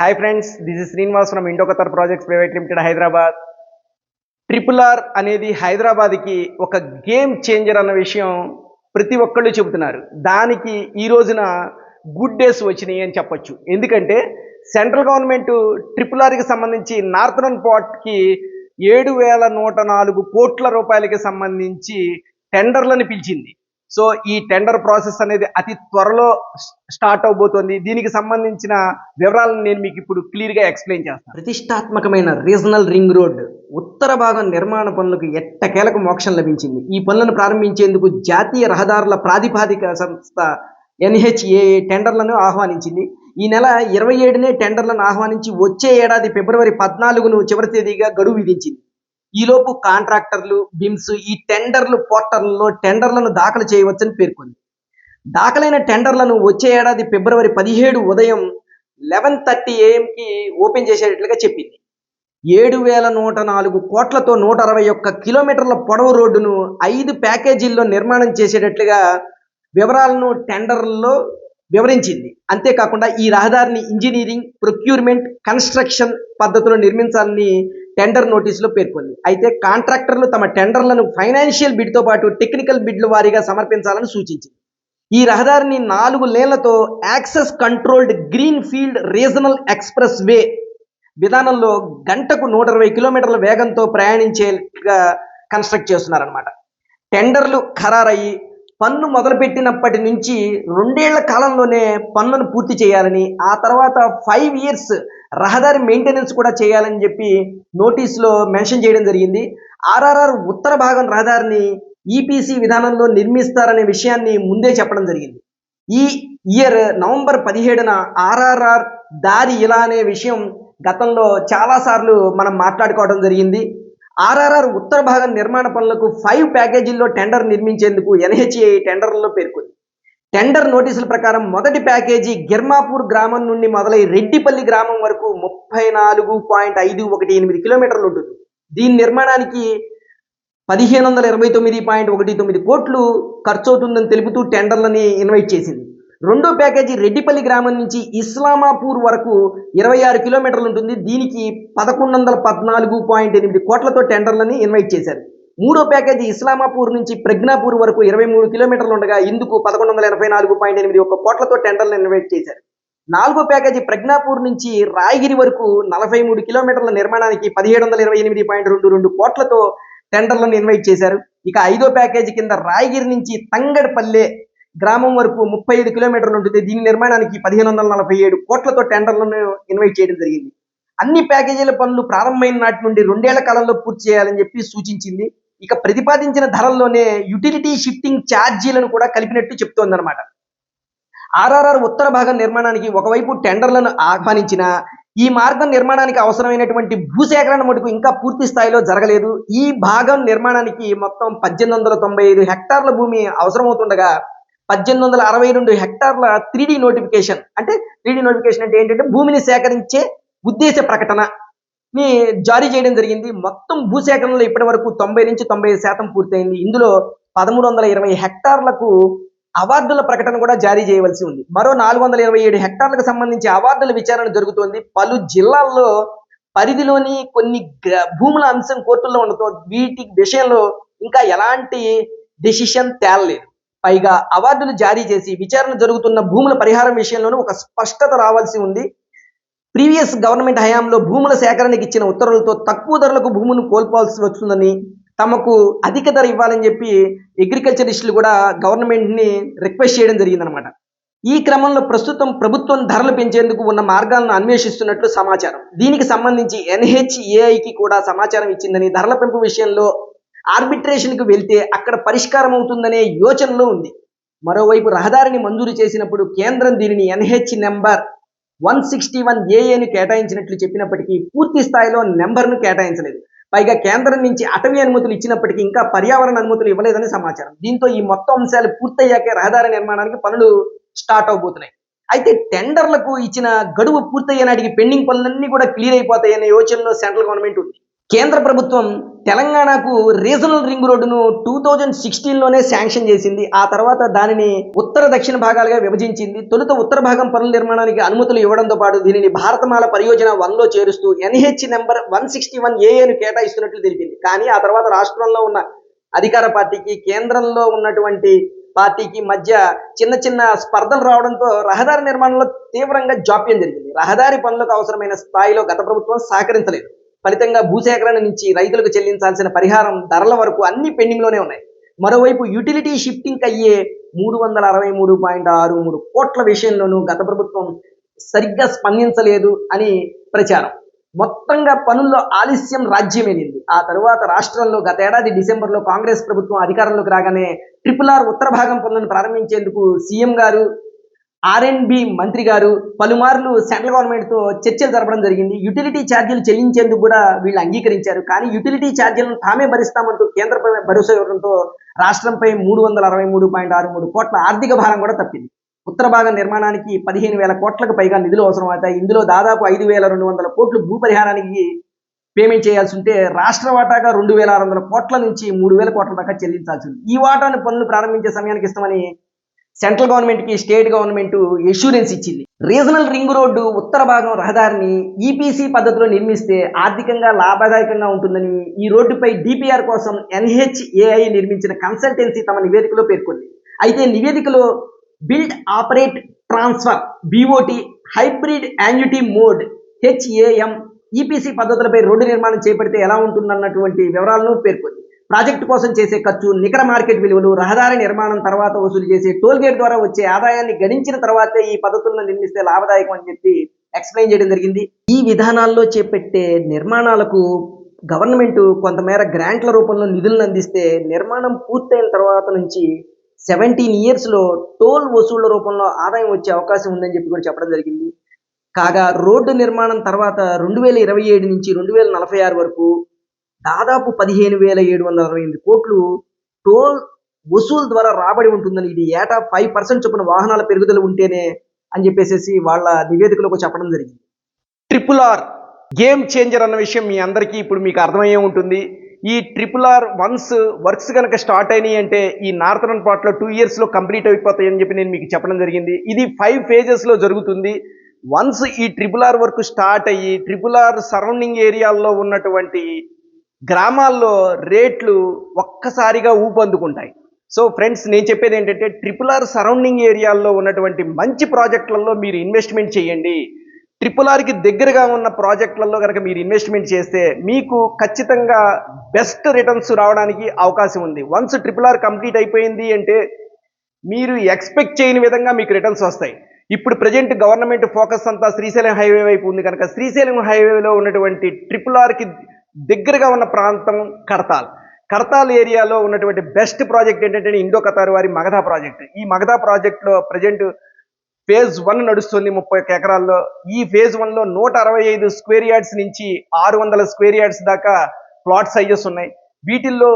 Hi friends this is Srinivas from Indo Qatar projects private limited Hyderabad triple R అనేది హైదరాబాద్కి ఒక game changer అన్న విషయం ప్రతి ఒక్కళ్ళు చెబుతున్నారు. దానికి ఈ రోజున గుడ్ డేస్ వచ్చినాయి అని చెప్పొచ్చు. ఎందుకంటే సెంట్రల్ గవర్నమెంట్ ట్రిపుల్ ఆర్కి సంబంధించి నార్థరన్ పార్ట్కి ఏడు వేల నూట నాలుగు కోట్ల రూపాయలకి సంబంధించి టెండర్లను పిలిచింది. సో ఈ టెండర్ ప్రాసెస్ అనేది అతి త్వరలో స్టార్ట్ అవబోతోంది. దీనికి సంబంధించిన వివరాలను నేను మీకు ఇప్పుడు క్లియర్గా ఎక్స్ప్లెయిన్ చేస్తాను. ప్రతిష్టాత్మకమైన రీజనల్ రింగ్ రోడ్ ఉత్తర భాగం నిర్మాణ పనులకు ఎట్టకేలకు మోక్షం లభించింది. ఈ పనులను ప్రారంభించేందుకు జాతీయ రహదారుల ప్రాతిపాదిక సంస్థ ఎన్హెచ్ఏ టెండర్లను ఆహ్వానించింది. ఈ నెల ఇరవై ఏడునే టెండర్లను ఆహ్వానించి వచ్చే ఏడాది ఫిబ్రవరి పద్నాలుగును చివరి తేదీగా గడువు విధించింది. ఈలోపు కాంట్రాక్టర్లు బిమ్స్ ఈ టెండర్లు పోర్టర్లలో టెండర్లను దాఖలు చేయవచ్చని పేర్కొంది. దాఖలైన టెండర్లను వచ్చే ఏడాది ఫిబ్రవరి పదిహేడు ఉదయం లెవెన్ థర్టీ ఏఎంకి ఓపెన్ చేసేటట్లుగా చెప్పింది. ఏడు వేల నూట నాలుగు కోట్లతో నూట అరవై ఒక్క కిలోమీటర్ల పొడవు రోడ్డును ఐదు ప్యాకేజీల్లో నిర్మాణం చేసేటట్లుగా వివరాలను టెండర్లలో వివరించింది. అంతేకాకుండా ఈ రహదారిని ఇంజనీరింగ్ ప్రొక్యూర్మెంట్ కన్స్ట్రక్షన్ పద్ధతిలో నిర్మించాలని టెండర్ నోటీసులో పేర్కొంది. అయితే కాంట్రాక్టర్లు తమ టెండర్లను ఫైనాన్షియల్ బిడ్తో పాటు టెక్నికల్ బిడ్ల వారీగా సమర్పించాలని సూచించింది. ఈ రహదారిని నాలుగు లేన్లతో access controlled green field regional express way విధానంలో గంటకు నూట ఇరవై కిలోమీటర్ల వేగంతో ప్రయాణించేగా కన్స్ట్రక్ట్ చేస్తున్నారనమాట టెండర్లు ఖరారయ్యి పన్ను మొదలుపెట్టినప్పటి నుంచి రెండేళ్ళ కాలంలోనే పన్నును పూర్తి చేయాలని ఆ తర్వాత ఫైవ్ ఇయర్స్ రహదారి మెయింటెనెన్స్ కూడా చేయాలని చెప్పి నోటీసులో మెన్షన్ చేయడం జరిగింది. ఆర్ఆర్ఆర్ ఉత్తర భాగం రహదారిని ఈపీసీ విధానంలో నిర్మిస్తారనే విషయాన్ని ముందే చెప్పడం జరిగింది. ఈ ఇయర్ నవంబర్ పదిహేడున ఆర్ఆర్ఆర్ దారి ఇలా అనే విషయం గతంలో చాలాసార్లు మనం మాట్లాడుకోవడం జరిగింది. ఆర్ఆర్ఆర్ ఉత్తర భాగం నిర్మాణ పనులకు ఫైవ్ ప్యాకేజీల్లో టెండర్ నిర్మించేందుకు ఎన్హెచ్ఏ టెండర్లలో పేర్కొంది. టెండర్ నోటీసుల ప్రకారం మొదటి ప్యాకేజీ గిర్మాపూర్ గ్రామం నుండి మొదలై రెడ్డిపల్లి గ్రామం వరకు ముప్పై నాలుగు పాయింట్ ఐదు ఒకటి ఎనిమిది కిలోమీటర్లు ఉంటుంది. దీని నిర్మాణానికి పదిహేను వందల ఇరవై తొమ్మిది పాయింట్ ఒకటి తొమ్మిది కోట్లు ఖర్చు అవుతుందని తెలుపుతూ టెండర్లని ఇన్వైట్ చేసింది. రెండో ప్యాకేజీ రెడ్డిపల్లి గ్రామం నుంచి ఇస్లామాపూర్ వరకు ఇరవై ఆరు కిలోమీటర్లు ఉంటుంది. దీనికి పదకొండు వందల పద్నాలుగు పాయింట్ ఎనిమిది కోట్లతో టెండర్లని ఇన్వైట్ చేశారు. మూడో ప్యాకేజీ ఇస్లామాపూర్ నుంచి ప్రజ్ఞాపూర్ వరకు ఇరవై మూడు కిలోమీటర్లు ఉండగా ఇందుకు పదకొండు వందల ఎనభై నాలుగు పాయింట్ ఎనిమిది ఒక కోట్లతో టెండర్లు ఇన్వైట్ చేశారు. నాలుగో ప్యాకేజీ ప్రజ్ఞాపూర్ నుంచి రాయగిరి వరకు నలభై మూడు కిలోమీటర్ల నిర్మాణానికి పదిహేడు వందల ఇరవై ఎనిమిది పాయింట్ రెండు రెండు కోట్లతో టెండర్లను ఇన్వైట్ చేశారు. ఇక ఐదో ప్యాకేజీ కింద రాయగిరి నుంచి తంగడపల్లె గ్రామం వరకు ముప్పై ఐదు కిలోమీటర్లు ఉంటుంది. దీని నిర్మాణానికి పదిహేను వందల నలభై ఏడు కోట్లతో టెండర్లను ఇన్వైట్ చేయడం జరిగింది. అన్ని ప్యాకేజీల పనులు ప్రారంభమైన నాటి నుండి రెండేళ్ళ కాలంలో పూర్తి చేయాలని చెప్పి సూచించింది. ఇక ప్రతిపాదించిన ధరల్లోనే యుటిలిటీ షిఫ్టింగ్ ఛార్జీలను కూడా కలిపినట్టు చెప్తోందన్నమాట. ఆర్ఆర్ఆర్ ఉత్తర భాగం నిర్మాణానికి ఒకవైపు టెండర్లను ఆహ్వానించిన ఈ మార్గం నిర్మాణానికి అవసరమైనటువంటి భూసేకరణ మటుకు ఇంకా పూర్తి స్థాయిలో జరగలేదు. ఈ భాగం నిర్మాణానికి మొత్తం పద్దెనిమిది వందల తొంభై ఐదు హెక్టార్ల భూమి అవసరమవుతుండగా పద్దెనిమిది వందల అరవై రెండు హెక్టార్ల త్రీ నోటిఫికేషన్ అంటే త్రీ నోటిఫికేషన్ అంటే ఏంటంటే భూమిని సేకరించే ఉద్దేశ ప్రకటన. ని జారీ చేయడం జరిగింది. మొత్తం భూసేకరణలో ఇప్పటి వరకు తొంభై నుంచి తొంభై శాతం పూర్తయింది. ఇందులో పదమూడు వందల ఇరవై హెక్టార్లకు అవార్డుల ప్రకటన కూడా జారీ చేయవలసి ఉంది. మరో నాలుగు వందల ఇరవై ఏడు హెక్టార్లకు సంబంధించి అవార్డుల విచారణ జరుగుతోంది. పలు జిల్లాల్లో పరిధిలోని కొన్ని గ్ర- భూముల అంశం కోర్టుల్లో ఉండటం వీటి విషయంలో ఇంకా ఎలాంటి డెసిషన్ తేలలేదు. పైగా అవార్డులు జారీ చేసి విచారణ జరుగుతున్న భూముల పరిహారం విషయంలోనూ ఒక స్పష్టత రావాల్సి ఉంది. ప్రీవియస్ గవర్నమెంట్ హయాంలో భూముల సేకరణకి ఇచ్చిన ఉత్తర్వులతో తక్కువ ధరలకు భూములను కోల్పోవాల్సి వస్తుందని తమకు అధిక ధర ఇవ్వాలని చెప్పి అగ్రికల్చరిస్టులు కూడా గవర్నమెంట్ని రిక్వెస్ట్ చేయడం జరిగిందనమాట ఈ క్రమంలో ప్రస్తుతం ప్రభుత్వం ధరలు పెంచేందుకు ఉన్న మార్గాలను అన్వేషిస్తున్నట్లు సమాచారం. దీనికి సంబంధించి ఎన్హెచ్ఏఐకి కూడా సమాచారం ఇచ్చిందని ధరల పెంపు విషయంలో ఆర్బిట్రేషన్కి వెళ్తే అక్కడ పరిష్కారం అవుతుందనే యోచనలో ఉంది. మరోవైపు రహదారిని మంజూరు చేసినప్పుడు కేంద్రం దీనిని NH number one sixty one ఏఏని కేటాయించినట్లు చెప్పినప్పటికీ పూర్తి స్థాయిలో నెంబర్ను కేటాయించలేదు. పైగా కేంద్రం నుంచి అటవీ అనుమతులు ఇచ్చినప్పటికీ ఇంకా పర్యావరణ అనుమతులు ఇవ్వలేదని సమాచారం. దీంతో ఈ మొత్తం అంశాలు పూర్తయ్యాకే రహదారి నిర్మాణానికి పనులు స్టార్ట్ అవబోతున్నాయి. అయితే టెండర్లకు ఇచ్చిన గడువు పూర్తయ్యే నాటికి పెండింగ్ పనులన్నీ కూడా క్లియర్ అయిపోతాయనే యోచనలో సెంట్రల్ గవర్నమెంట్ ఉంది. కేంద్ర ప్రభుత్వం తెలంగాణకు రీజనల్ రింగ్ రోడ్డును టూ థౌజండ్ సిక్స్టీన్లోనే శాంక్షన్ చేసింది. ఆ తర్వాత దానిని ఉత్తర దక్షిణ భాగాలుగా విభజించింది. తొలుత ఉత్తర భాగం పనుల నిర్మాణానికి అనుమతులు ఇవ్వడంతో పాటు దీనిని భారతమాల పరియోజన వన్లో చేరుస్తూ NH number one sixty one ఏఏను కేటాయిస్తున్నట్లు తెలిపింది. కానీ ఆ తర్వాత రాష్ట్రంలో ఉన్న అధికార పార్టీకి కేంద్రంలో ఉన్నటువంటి పార్టీకి మధ్య చిన్న చిన్న స్పర్ధలు రావడంతో రహదారి నిర్మాణంలో తీవ్రంగా జాప్యం జరిగింది. రహదారి పనులకు అవసరమైన స్థాయిలో గత ప్రభుత్వం సహకరించలేదు. ఫలితంగా భూసేకరణ నుంచి రైతులకు చెల్లించాల్సిన పరిహారం ధరల వరకు అన్ని పెండింగ్లోనే ఉన్నాయి. మరోవైపు యూటిలిటీ షిఫ్టింగ్ అయ్యే మూడు వందల అరవై మూడు పాయింట్ ఆరు మూడు కోట్ల విషయంలోనూ గత ప్రభుత్వం సరిగ్గా స్పందించలేదు అని ప్రచారం. మొత్తంగా పనుల్లో ఆలస్యం రాజ్యమేనింది. ఆ తరువాత రాష్ట్రంలో గత ఏడాది డిసెంబర్లో కాంగ్రెస్ ప్రభుత్వం అధికారంలోకి రాగానే ట్రిపుల్ ఆర్ ఉత్తర భాగం పనులను ప్రారంభించేందుకు సీఎం గారు ఆర్ఎన్బి మంత్రి గారు పలుమార్లు సెంట్రల్ గవర్నమెంట్తో చర్చలు జరపడం జరిగింది. యూటిలిటీ ఛార్జీలు చెల్లించేందుకు కూడా వీళ్ళు అంగీకరించారు. కానీ యూటిలిటీ ఛార్జీలను తామే భరిస్తామంటూ కేంద్ర భరోసా ఇవ్వడంతో రాష్ట్రంపై మూడు వందల అరవై మూడు పాయింట్ ఆరు మూడు కోట్ల ఆర్థిక భారం కూడా తప్పింది. ఉత్తర భాగం నిర్మాణానికి పదిహేను వేల కోట్లకు పైగా నిధులు అవసరం అవుతాయి ఇందులో దాదాపు ఐదు వేల రెండు వందల కోట్లు భూ పరిహారానికి పేమెంట్ చేయాల్సి ఉంటే రాష్ట్ర వాటాగా రెండు వేల ఆరు వందల కోట్ల నుంచి మూడు వేల కోట్ల దాకా చెల్లించాల్సి ఉంది. ఈ వాటాను పనులు ప్రారంభించే సమయానికి ఇస్తామని సెంట్రల్ గవర్నమెంట్కి స్టేట్ గవర్నమెంట్ ఎష్యూరెన్స్ ఇచ్చింది. రీజనల్ రింగ్ రోడ్డు ఉత్తర భాగం రహదారిని ఈపీసీ పద్ధతిలో నిర్మిస్తే ఆర్థికంగా లాభదాయకంగా ఉంటుందని ఈ రోడ్డుపై డిపిఆర్ కోసం ఎన్హెచ్ఏఐ నిర్మించిన కన్సల్టెన్సీ తమ నివేదికలో పేర్కొంది. అయితే నివేదికలో build operate transfer BOT hybrid annuity mode HAM EPC పద్ధతులపై రోడ్డు నిర్మాణం చేపడితే ఎలా ఉంటుందన్నటువంటి వివరాలను పేర్కొంది. ప్రాజెక్టు కోసం చేసే ఖర్చు నికర మార్కెట్ విలువలు రహదారి నిర్మాణం తర్వాత వసూలు చేసే టోల్ గేట్ ద్వారా వచ్చే ఆదాయాన్ని గణించిన తర్వాతే ఈ పద్ధతులను నిర్మిస్తే లాభదాయకం అని చెప్పి ఎక్స్ప్లెయిన్ చేయడం జరిగింది. ఈ విధానాల్లో చేపట్టే నిర్మాణాలకు గవర్నమెంట్ కొంతమేర గ్రాంట్ల రూపంలో నిధులను అందిస్తే నిర్మాణం పూర్తయిన తర్వాత నుంచి సెవెంటీన్ ఇయర్స్లో టోల్ వసూళ్ళ రూపంలో ఆదాయం వచ్చే అవకాశం ఉందని చెప్పి కూడా చెప్పడం జరిగింది. కాగా రోడ్డు నిర్మాణం తర్వాత రెండు వేల ఇరవై ఏడు నుంచి రెండు వేల నలభై ఆరు వరకు దాదాపు పదిహేను వేల ఏడు వందల అరవై ఎనిమిది కోట్లు టోల్ వసూలు ద్వారా రాబడి ఉంటుందని ఇది ఏటా ఫైవ్ పర్సెంట్ చొప్పున వాహనాల పెరుగుదల ఉంటేనే అని చెప్పేసి వాళ్ళ నివేదికలకు చెప్పడం జరిగింది. ట్రిపుల్ ఆర్ గేమ్ చేంజర్ అన్న విషయం మీ అందరికీ ఇప్పుడు మీకు అర్థమయ్యే ఉంటుంది. ఈ ట్రిపుల్ ఆర్ వన్స్ వర్క్స్ కనుక స్టార్ట్ అయినాయి అంటే ఈ నార్థరన్ పార్ట్లో టూ ఇయర్స్లో కంప్లీట్ అయిపోతాయి అని చెప్పి నేను మీకు చెప్పడం జరిగింది. ఇది ఫైవ్ ఫేజెస్లో జరుగుతుంది. వన్స్ ఈ ట్రిపుల్ ఆర్ వర్క్ స్టార్ట్ అయ్యి ట్రిపుల్ ఆర్ సరౌండింగ్ ఏరియాల్లో ఉన్నటువంటి గ్రామాల్లో రేట్లు ఒక్కసారిగా ఊపందుకుంటాయి. సో ఫ్రెండ్స్ నేను చెప్పేది ఏంటంటే ట్రిపుల్ ఆర్ సరౌండింగ్ ఏరియాల్లో ఉన్నటువంటి మంచి ప్రాజెక్టులలో మీరు ఇన్వెస్ట్మెంట్ చేయండి. ట్రిపుల్ ఆర్కి దగ్గరగా ఉన్న ప్రాజెక్టులలో కనుక మీరు ఇన్వెస్ట్మెంట్ చేస్తే మీకు ఖచ్చితంగా బెస్ట్ రిటర్న్స్ రావడానికి అవకాశం ఉంది. వన్స్ ట్రిపుల్ ఆర్ కంప్లీట్ అయిపోయింది అంటే మీరు ఎక్స్పెక్ట్ చేయని విధంగా మీకు రిటర్న్స్ వస్తాయి. ఇప్పుడు ప్రజెంట్ గవర్నమెంట్ ఫోకస్ అంతా శ్రీశైలం హైవే వైపు ఉంది కనుక శ్రీశైలం హైవేలో ఉన్నటువంటి ట్రిపుల్ ఆర్కి దగ్గరగా ఉన్న ప్రాంతం కడతాల్ కడతాల్ ఏరియాలో ఉన్నటువంటి బెస్ట్ ప్రాజెక్ట్ ఏంటంటే ఇండో కతార్ వారి మగధా ప్రాజెక్ట్. ఈ మగధా ప్రాజెక్ట్లో ప్రజెంట్ ఫేజ్ వన్ నడుస్తుంది ముప్పై ఒక్క ఎకరాల్లో. ఈ ఫేజ్ వన్లో నూట అరవై ఐదు స్క్వేర్ యార్డ్స్ నుంచి ఆరు వందల స్క్వేర్ యార్డ్స్ దాకా ప్లాట్ సైజెస్ ఉన్నాయి. వీటిల్లో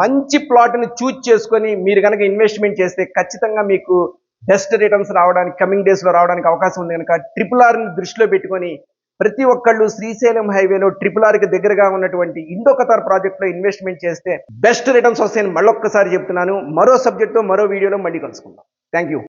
మంచి ప్లాట్ని చూజ్ చేసుకొని మీరు కనుక ఇన్వెస్ట్మెంట్ చేస్తే ఖచ్చితంగా మీకు బెస్ట్ రిటర్న్స్ రావడానికి కమింగ్ డేస్లో రావడానికి అవకాశం ఉంది కనుక ట్రిపుల్ ఆర్ని దృష్టిలో పెట్టుకొని ప్రతి ఒక్కళ్ళు శ్రీశైలం హైవేలో ట్రిపుల్ ఆర్కి దగ్గరగా ఉన్నటువంటి ఇండో కతార్ ప్రాజెక్ట్లో ఇన్వెస్ట్మెంట్ చేస్తే బెస్ట్ రిటర్న్స్ వస్తాయని మళ్ళొక్కసారి చెప్తున్నాను. మరో సబ్జెక్ట్తో మరో వీడియోలో మళ్ళీ కలుసుకుందాం. Thank you